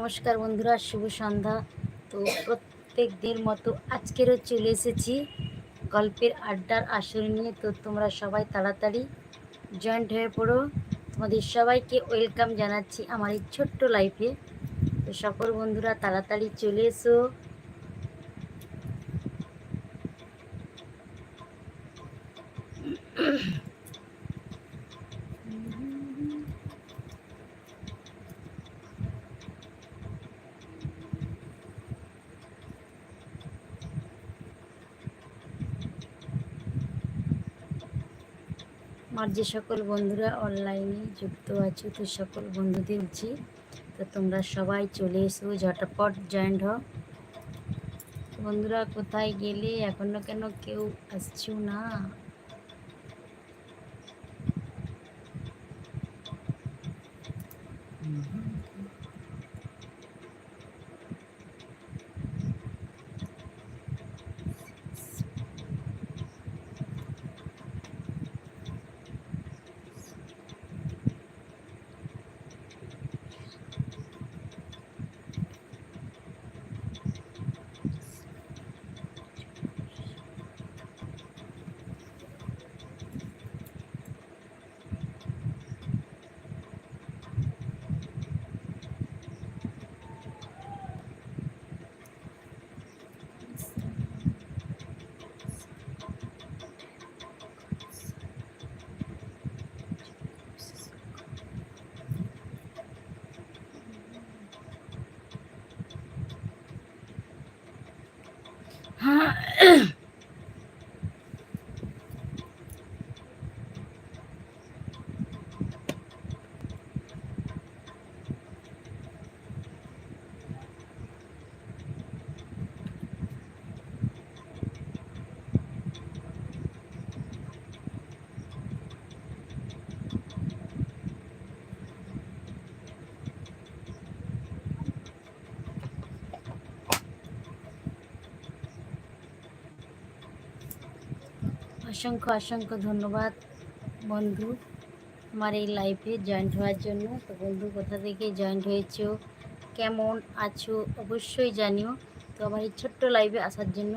নমস্কার বন্ধুরা, শুভ সন্ধ্যা। তো প্রত্যেক দিন মতো আজকেরও চলে এসেছি গল্পের আড্ডার আসর নিয়ে। তো তোমরা সবাই তাড়াতাড়ি জয়েন্ট হয়ে পড়ো। তোমাদের সবাইকে ওয়েলকাম জানাচ্ছি আমার এই ছোট্ট লাইফে তো সকল বন্ধুরা তাড়াতাড়ি চলে এসো। যে সকল বন্ধুরা অনলাইনে যুক্ত আছো, তো সকল বন্ধুদের বলছি তো তোমরা সবাই চলে এসো, ঝটাপট জয়েন্ট হও। বন্ধুরা, কোথায় গেলে? এখনও কেন কেউ আসছো না? হ্যাঁ অসংখ্য অসংখ্য ধন্যবাদ বন্ধু আমার এই লাইফে জয়েন্ট হওয়ার জন্য। তো বন্ধু, কোথা থেকে জয়েন্ট হয়েছো? কেমন আছো? অবশ্যই জানিও। তো আমার এই ছোট্ট লাইভে আসার জন্য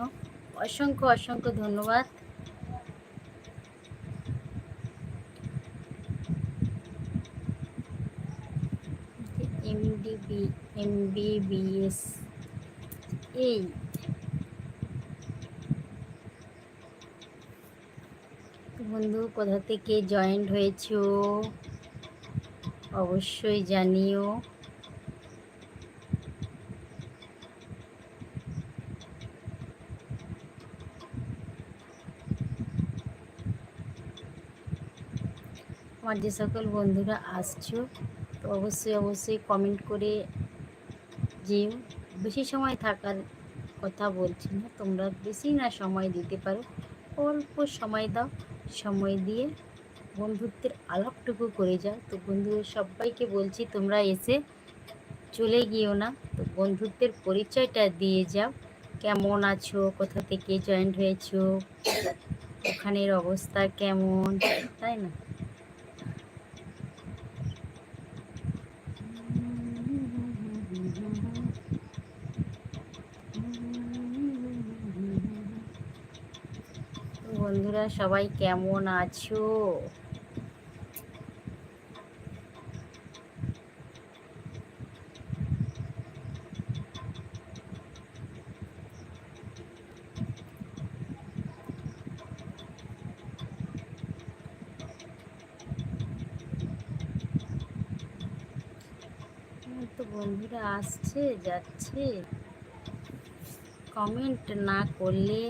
অসংখ্য অসংখ্য ধন্যবাদ। এমডিবি এমবিবিএস এই বন্ধু, কোথা থেকে জয়েন্ট হয়েছো? অবশ্যই জানিও। আমার যে সকল বন্ধুরা আসছো, তো অবশ্যই অবশ্যই কমেন্ট করে যেও। বেশি সময় থাকার কথা বলছি না, তোমরা বেশি না সময় দিতে পারো, অল্প সময় দাও। সময় দিয়ে বন্ধুত্বের আলাপটুকু করে যাও। তো বন্ধু সবাইকে বলছি, তোমরা এসে চলে গিয়েও না। তো বন্ধুত্বের পরিচয়টা দিয়ে যাও। কেমন আছো? কোথা থেকে জয়েন্ট হয়েছো? ওখানের অবস্থা কেমন? তাই না? সবাই কেমন আছো? তো বন্ধুরা আসছে যাচ্ছে। কমেন্ট না করলে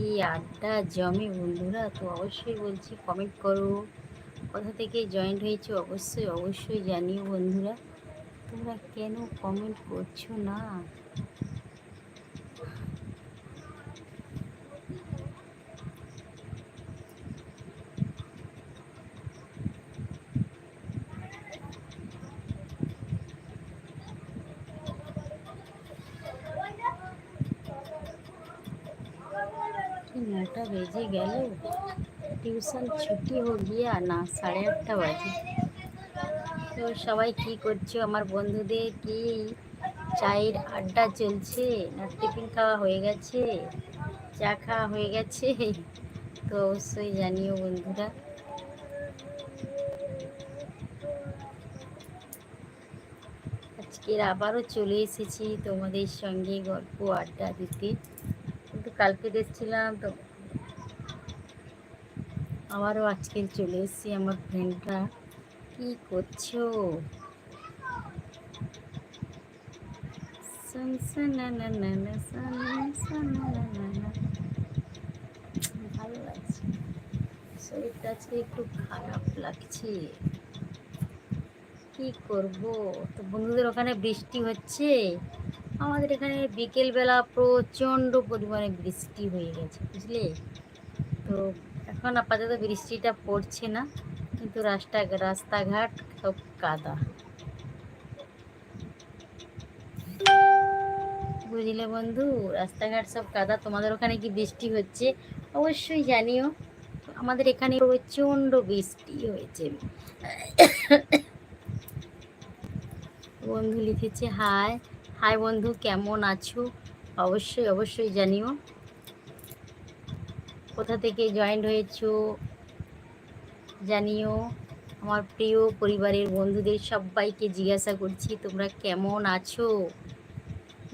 কি আড্ডা? জমে বন্ধুরা, তো অবশ্যই বলছি কমেন্ট করো। কোথা থেকে জয়েন্ট হয়েছে? অবশ্যই অবশ্যই জানিও বন্ধুরা। তোমরা কেন কমেন্ট করছ না? ঘণ্টা বেজে গেল। টিউশন ছুটি হো গিয়া না, সাড়ে আটটা বাজে। তো সবাই কি করছ? আমার বন্ধুদের কি চায়ের আড্ডা চলছে? না টিফিন খাওয়া হয়ে গেছে? চা খাওয়া হয়ে গেছে? তো অবশ্যই জানিও বন্ধুরা। আজকের আবারও চলে এসেছি তোমাদের সঙ্গে গল্প আড্ডা দিতে। কিন্তু কালকে দেখছিলাম তো আবারও আজকে চলে এসেছি আমার ফ্রেন্ডরা কি করছ। ভালো লাগছে। শরীরটা আজকে একটু খারাপ লাগছে। কি করব? তো বন্ধুদের ওখানে বৃষ্টি হচ্ছে। আমাদের এখানে বিকেলবেলা প্রচণ্ড পরিমাণে বৃষ্টি হয়ে গেছে, বুঝলে? তো এখন আপাতত বৃষ্টিটা পড়ছে না, কিন্তু রাস্তা, রাস্তাঘাট সব কাদা। বুঝলে বন্ধু, রাস্তাঘাট সব কাদা, তোমাদের ওখানে কি বৃষ্টি হচ্ছে? অবশ্যই জানিও, আমাদের এখানে প্রচণ্ড বৃষ্টি হয়েছে। বন্ধু লিখেছে, হাই হাই বন্ধু, কেমন আছো? অবশ্যই অবশ্যই জানিও। কোথা থেকে জয়েন্ট হয়েছো জানিও। আমার প্রিয় পরিবারের বন্ধুদের সবাইকে জিজ্ঞাসা করছি, তোমরা কেমন আছো?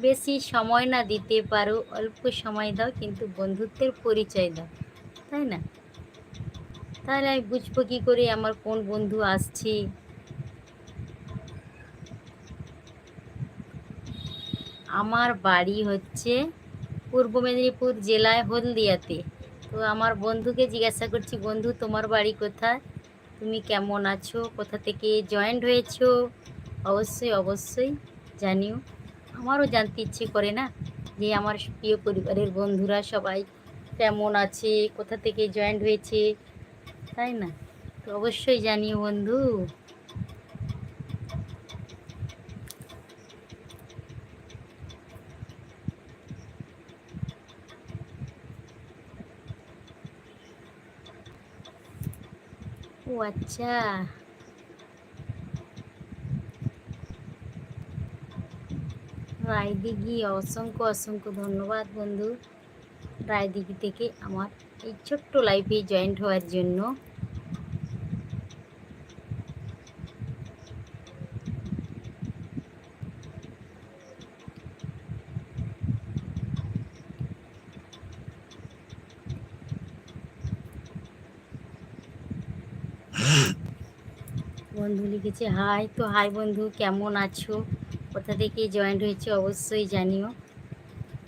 বেশি সময় না দিতে পারো, অল্প সময় দাও, কিন্তু বন্ধুত্বের পরিচয় দাও, তাই না? তাহলে আমি বুঝব কী করে আমার কোন বন্ধু আসছে। আমার বাড়ি হচ্ছে পূর্ব মেদিনীপুর জেলায় হলদিয়াতে। তো আমার বন্ধুকে জিজ্ঞাসা করছি, বন্ধু, তোমার বাড়ি কোথায়? তুমি কেমন আছো? কোথা থেকে জয়েন্ট হয়েছো? অবশ্যই অবশ্যই, জানিও। আমারও জানতে ইচ্ছে করে না যে আমার প্রিয় পরিবারের বন্ধুরা সবাই কেমন আছে, কোথা থেকে জয়েন্ট হয়েছে, তাই না? তো অবশ্যই জানিও বন্ধু ও আচ্ছা। রায়দিঘি, অসংখ্য অসংখ্য ধন্যবাদ বন্ধু। রায়দিঘি থেকে আমার এই ছোট্ট লাইফে জয়েন্ট হওয়ার জন্য। বন্ধু লিখেছে, হাই তো, হাই বন্ধু, কেমন আছো? কোথা থেকে জয়েন্ট হয়েছে অবশ্যই জানিও।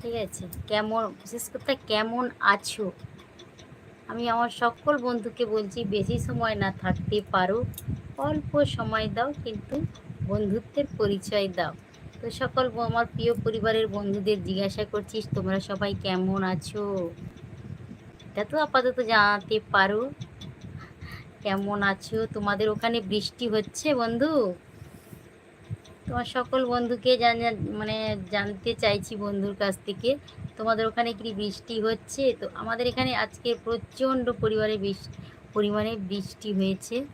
ঠিক আছে, কেমন, বিশেষ কথা কেমন আছো? আমি আমার সকল বন্ধুকে বলছি, বেশি সময় না থাকতে পারো, অল্প সময় দাও, কিন্তু বন্ধুত্বের পরিচয় দাও। তো সকল আমার প্রিয় পরিবারের বন্ধুদের জিজ্ঞাসা করছিস, তোমরা সবাই কেমন আছো? এটা তো আপাতত জানাতে পারো। কেমন আছো? তোমাদের ওখানে বৃষ্টি হচ্ছে বন্ধু? তোমার সকল বন্ধুকে জানা- মানে জানতে চাইছি বন্ধুর কাছ থেকে। তোমাদের ওখানে কি বৃষ্টি হচ্ছে? তো আমাদের এখানে আজকে প্রচণ্ড পরিবারে বৃষ্টি পরিমাণে বৃষ্টি হয়েছে।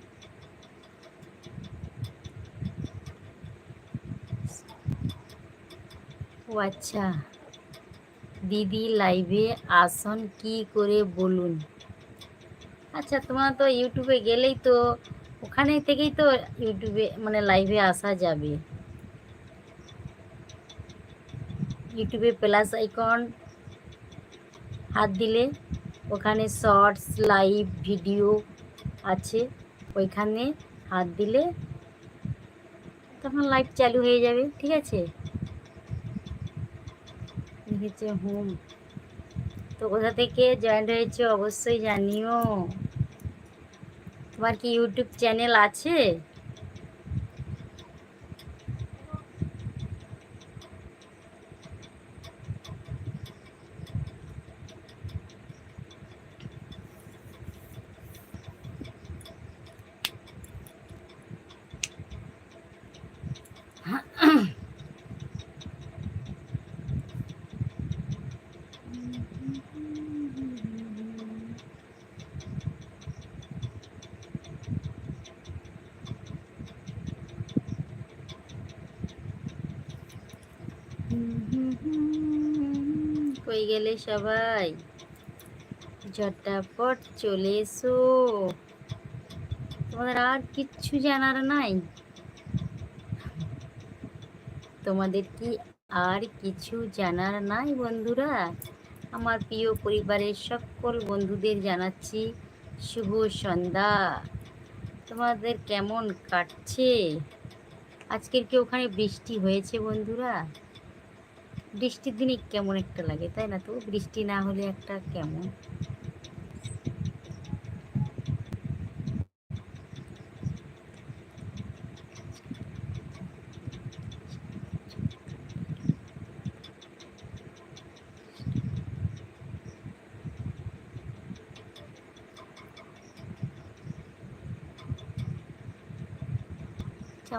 ও আচ্ছা দিদি লাইভে আসন, কি করে বলুন? আচ্ছা তোমার তো ইউটিউবে গেলেই তো ওখানে থেকেই তো ইউটিউবে মানে লাইভে আসা যাবে। ইউটিউবে প্লাস আইকন হাত দিলে ওখানে শর্টস লাইভ ভিডিও আছে। ওইখানে হাত দিলে তখন লাইভ চালু হয়ে যাবে, ঠিক আছে? লিখেছে হুম তো কোথা থেকে জয়েন্ট হয়েছে অবশ্যই জানিও। তোমার কি ইউটিউব চ্যানেল আছে? সবাই। ঝটাপট চলে এসো। তোমাদের আর কিচ্ছু জানার নাই। তোমাদের কি আর কিছু জানার নাই বন্ধুরা? আমার প্রিয় পরিবারের সকল বন্ধুদের জানাচ্ছি শুভ সন্ধ্যা। তোমাদের কেমন কাটছে? আজকের কি ওখানে বৃষ্টি হয়েছে বন্ধুরা? বৃষ্টির দিনে কেমন একটা লাগে, তাই না তো? বৃষ্টি না হলে একটা কেমন?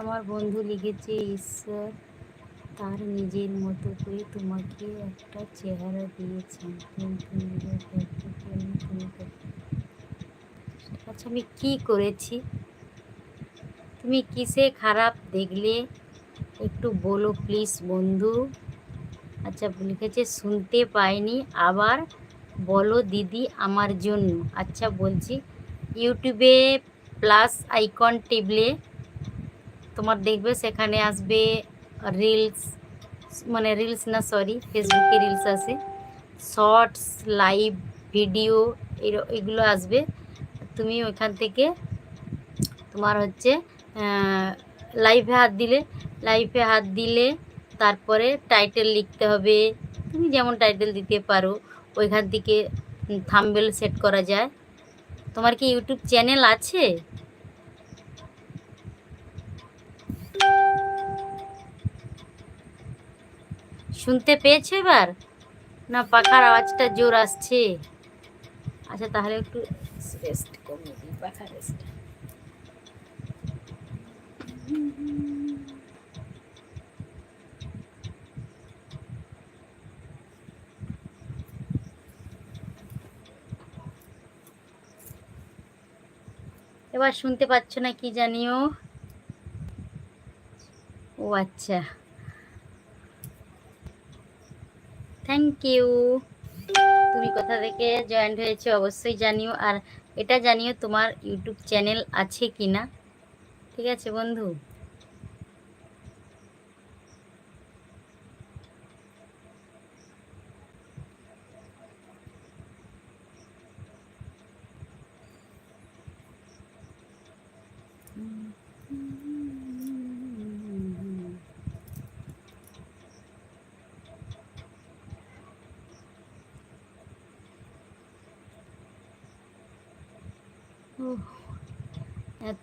আমার বন্ধু লিখেছে, ঈশ্বর তার নিজের মতো করে তোমাকে একটা চেহারা দিয়েছেন আচ্ছা আমি কি করেছি? তুমি কিসে খারাপ দেখলে? একটু বলো প্লিজ বন্ধু। আচ্ছা লিখেছে, শুনতে পাইনি, আবার বলো দিদি আমার জন্য। আচ্ছা বলছি, ইউটিউবে প্লাস আইকন টেবলে তোমার দেখবে, সেখানে আসবে রিলস মানে রিলস না সরি ফেসবুকে রিলস আসে শর্টস লাইভ ভিডিও এগুলো আসবে। তুমি ওইখান থেকে তোমার হচ্ছে লাইভে হাত দিলে লাইভে হাত দিলে তারপরে টাইটেল লিখতে হবে। তুমি যেমন টাইটেল দিতে পারো, ওইখান থেকে থামবেল সেট করা যায়। তোমার কি ইউটিউব চ্যানেল আছে? শুনতে পেয়েছ এবার? না, পাখার আওয়াজটা জোর আসছে। আচ্ছা তাহলে একটু রেস্ট দিই রেস্ট এবার শুনতে পাচ্ছ না কি জানিও? ও আচ্ছা। থ্যাংক ইউ তুমি কোথা থেকে জয়েন্ট হয়েছে অবশ্যই জানিও। আর এটা জানিও তোমার ইউটিউব চ্যানেল আছে কি না ঠিক আছে বন্ধু?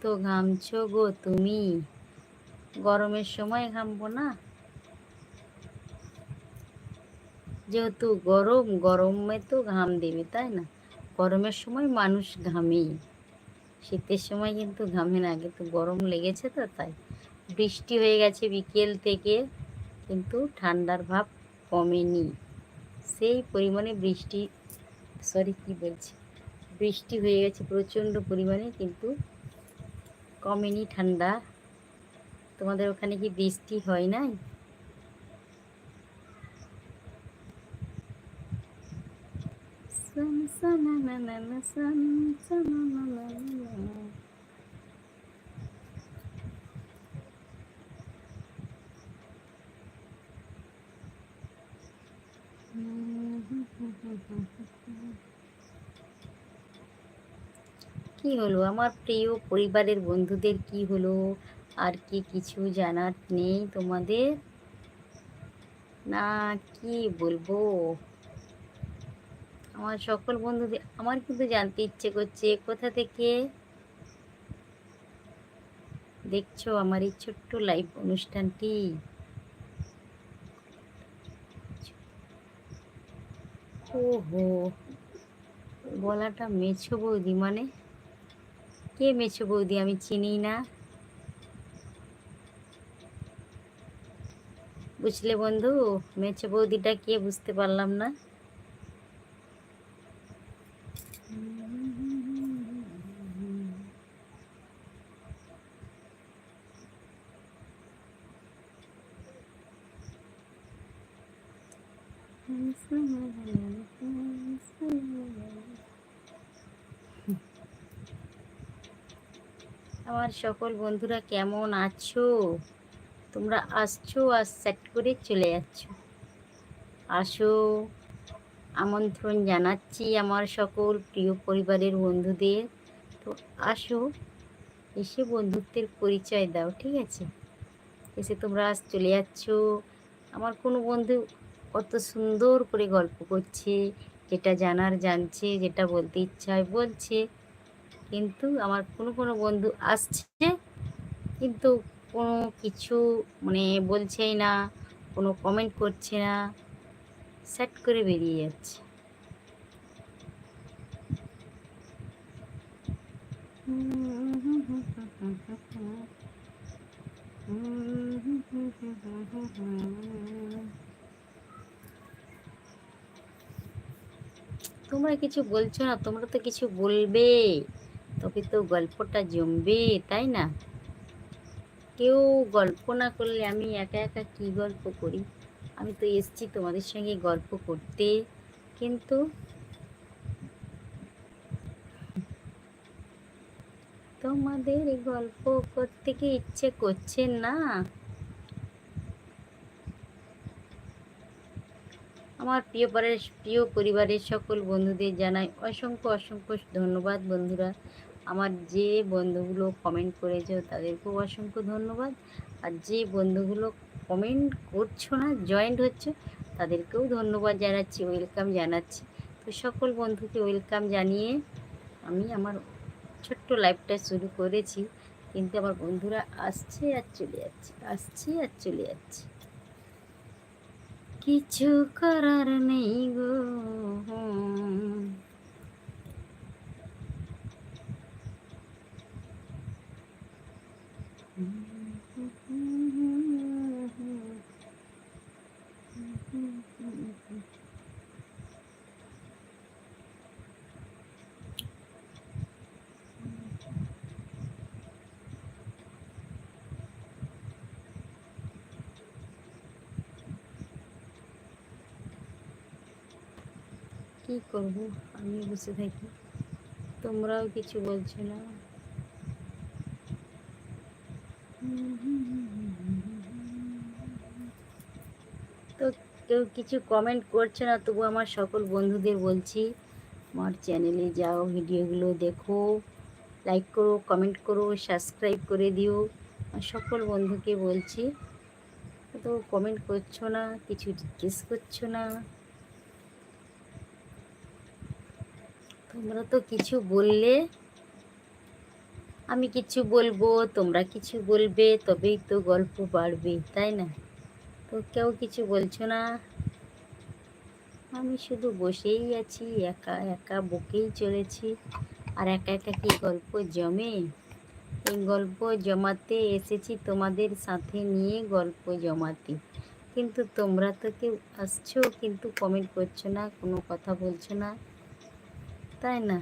এত ঘামছো গো তুমি। গরমের সময় ঘামবো না। যেহেতু গরম, গরমে তো ঘাম দেবে, তাই না? গরমের সময় মানুষ ঘামেই শীতের সময় কিন্তু ঘামে না, কিন্তু গরম লেগেছে তো, তাই। বৃষ্টি হয়ে গেছে বিকেল থেকে, কিন্তু ঠান্ডার ভাব কমেনি। সেই পরিমাণে বৃষ্টি সরি কি বলছি? বৃষ্টি হয়ে গেছে প্রচণ্ড পরিমাণে, কিন্তু কমেনি ঠান্ডা। তোমাদের ওখানে কি বৃষ্টি হয় নাই? কি হলো? আমার প্রিয় পরিবারের বন্ধুদের কি হলো? আর কি কিছু জানার নেই তোমাদের? না, কি বলব? আমার সকল বন্ধুদের, আমার কিন্তু জানতে ইচ্ছে করছে, কোথা থেকে? দেখছ আমার এই ছোট্ট লাইভ অনুষ্ঠানটি? ওহো, গলাটা মেছো বৌদি মানে? কে মেছো বৌদি? আমি চিনি না। বুঝলে বন্ধু মেছো বৌদিটা কে বুঝতে পারলাম না। সকল বন্ধুরা কেমন আছো? তোমরা আসছো আর সেট করে চলে যাচ্ছ। আসো, আমন্ত্রণ জানাচ্ছি আমার সকল প্রিয় পরিবারের বন্ধুদের। তো আসো, এসে বন্ধুত্বের পরিচয় দাও, ঠিক আছে? এসে তোমরা আজ চলে যাচ্ছ। আমার কোনো বন্ধু কত সুন্দর করে গল্প করছে, যেটা জানার, জানছে, যেটা বলতে ইচ্ছা হয় বলছে। কিন্তু আমার কোনো কোনো বন্ধু আসছে, কিন্তু কোনো কিছু মানে বলছেই না, কোনো কমেন্ট করছে না সেট করে বেরিয়ে যাচ্ছে। তোমরা কিছু বলছো না, তোমরা তো কিছু বলবে। তবে তো গল্পটা জমবে, তাই না? কেউ গল্প না করলে আমি একা একা কি গল্প করি? আমি তো এসছি তোমাদের সঙ্গে গল্প করতে, কিন্তু তোমাদের গল্প করতে কি ইচ্ছে করছে না? আমার প্রিয় প্রিয় পরিবারের সকল বন্ধুদের জানাই অসংখ্য অসংখ্য ধন্যবাদ বন্ধুরা। আমার যে বন্ধুগুলো কমেন্ট করেছ তাদেরকেও অসংখ্য ধন্যবাদ। আর যে বন্ধুগুলো কমেন্ট করছ না জয়েন্ট হচ্ছে, তাদেরকেও ধন্যবাদ জানাচ্ছি ওয়েলকাম জানাচ্ছি। তো সকল বন্ধুকে ওয়েলকাম জানিয়ে আমি আমার ছোট্ট লাইফটা শুরু করেছি। কিন্তু আমার বন্ধুরা আসছে আর চলে যাচ্ছে, আসছে আর চলে যাচ্ছে। কিছু করার নেই গো। কি করব? আমি বসে থাকি। তোমরাও কিছু বলছো না? তো কেউ কিছু কমেন্ট করছে না, তবু আমার সকল বন্ধুদের বলছি, আমার চ্যানেলে যাও ভিডিওগুলো দেখো লাইক করো কমেন্ট করো সাবস্ক্রাইব করে দিও আর সকল বন্ধুকে বলছি। তো কমেন্ট করছ না, কিছু জিজ্ঞেস করছ না তোমরা তো কিছু বললে। আমি কিছু বলব, তোমরা কিছু বলবে, তবেই তো গল্প বাড়বে, তাই না? তো কেউ কিছু বলছো না? আমি শুধু বসেই আছি, একা একা বকেই চলেছি। আর একা একা কি গল্প জমে? এই গল্প জমাতে এসেছি তোমাদের সাথে নিয়ে গল্প জমাতে। কিন্তু তোমরা তো কেউ আসছো, কিন্তু কমেন্ট করছ না, কোনো কথা বলছো না। তাই না?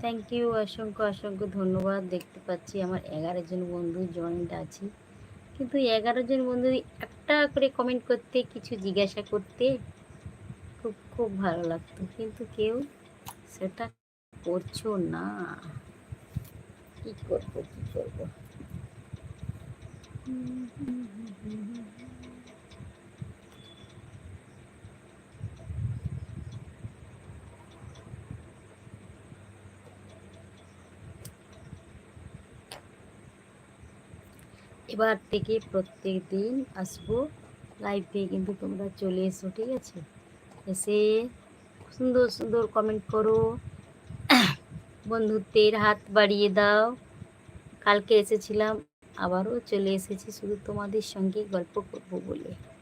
থ্যাংক ইউ অসংখ্য অসংখ্য ধন্যবাদ। দেখতে পাচ্ছি আমার এগারো জন বন্ধু জয়েন্ট আছে। কিন্তু এগারো জন বন্ধু একটা করে কমেন্ট করতে, কিছু জিজ্ঞাসা করতে খুব খুব ভালো লাগতো। কিন্তু কেউ সেটা করছ না। কি করব কি করব? এবার থেকে প্রত্যেক দিন আসব। লাইভে কিন্তু তোমরা চলে এসো, ঠিক আছে? এসে সুন্দর সুন্দর কমেন্ট করো। বন্ধুত্বের হাত বাড়িয়ে দাও। কালকে এসেছিলাম, আবারও চলে এসেছি, শুধু তোমাদের সঙ্গে গল্প করব বলে।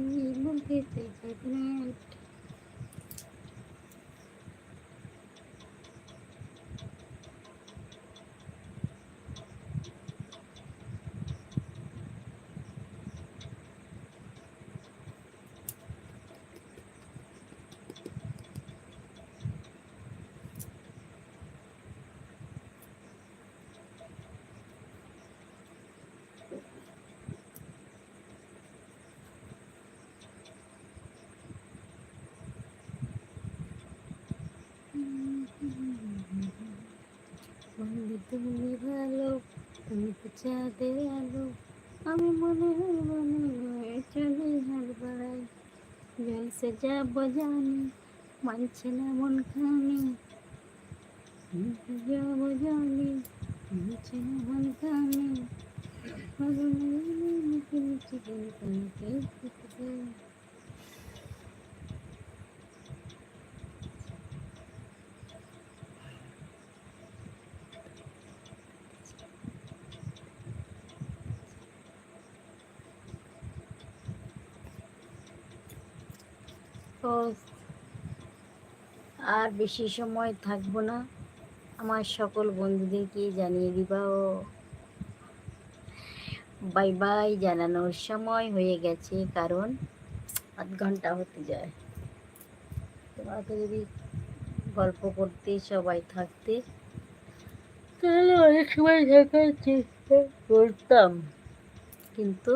কি বলতে চাই প্রেগনেন্ট বন্ধু তুমি ভালো তুমি তো চাঁদের আলো, আমি মনে মনে চলে হার বাড়াই জলসে যাব জানি, মানছে না মন খানি। যাব জানি, মানছে না মন খানি। তো আর বেশি সময় থাকব না। আমার সকল বন্ধুদেরকে জানিয়ে দিবা ও। বাই বাই জানানোর সময় হয়ে গেছে, কারণ আধ ঘণ্টা হতে যায়। তোমাকে যদি গল্প করতে, সবাই থাকতে, তাহলে অনেক সময় থাকার চেষ্টা করতাম। কিন্তু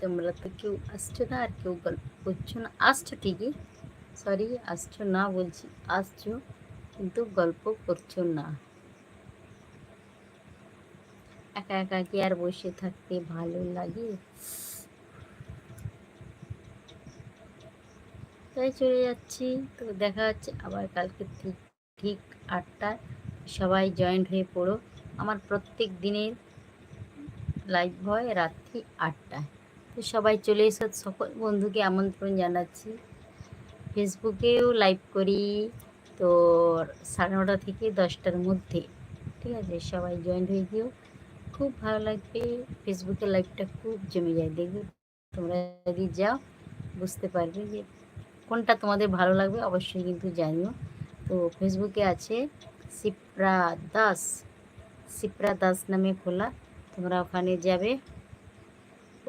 তোমরা তো কেউ আসছো না, আর কেউ গল্প করছ না। আসছো ঠিকই। সরি, আসছো না বলছি, আসছো কিন্তু গল্প করছ না। একা একা কি আর বসে থাকতে ভালো লাগে? তাই চলে যাচ্ছি, তো দেখা যাচ্ছে আবার কালকে ঠিক ঠিক আটটায়। সবাই জয়েন্ট হয়ে পড়ো। আমার প্রত্যেক দিনের লাইভ হয় রাত্রি আটটায়। তো সবাই চলে এসো, সকল বন্ধুকে আমন্ত্রণ জানাচ্ছি। ফেসবুকেও লাইভ করি তো সাড়ে নটা থেকে দশটার মধ্যে, ঠিক আছে? সবাই জয়েন্ট হয়ে গিয়েও খুব ভালো লাগবে। ফেসবুকে লাইভটা খুব জমে যায়। দেখবে তোমরা যদি যাও, বুঝতে পারবে যে কোনটা তোমাদের ভালো লাগবে, অবশ্যই কিন্তু জানিও। তো ফেসবুকে আছে সিপ্রা দাস সিপ্রা দাস নামে খোলা, তোমরা ওখানে যাবে।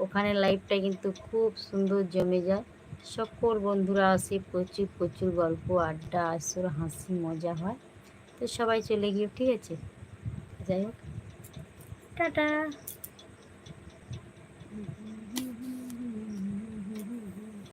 ওখানে লাইভটা কিন্তু খুব সুন্দর জমে যায়। সকল বন্ধুরা আসে, প্রচুর প্রচুর গল্প, আড্ডা, আসর, হাসি, মজা হয়। তো সবাই চলে গিয়ে, ঠিক আছে? যাই হোক। টাটা।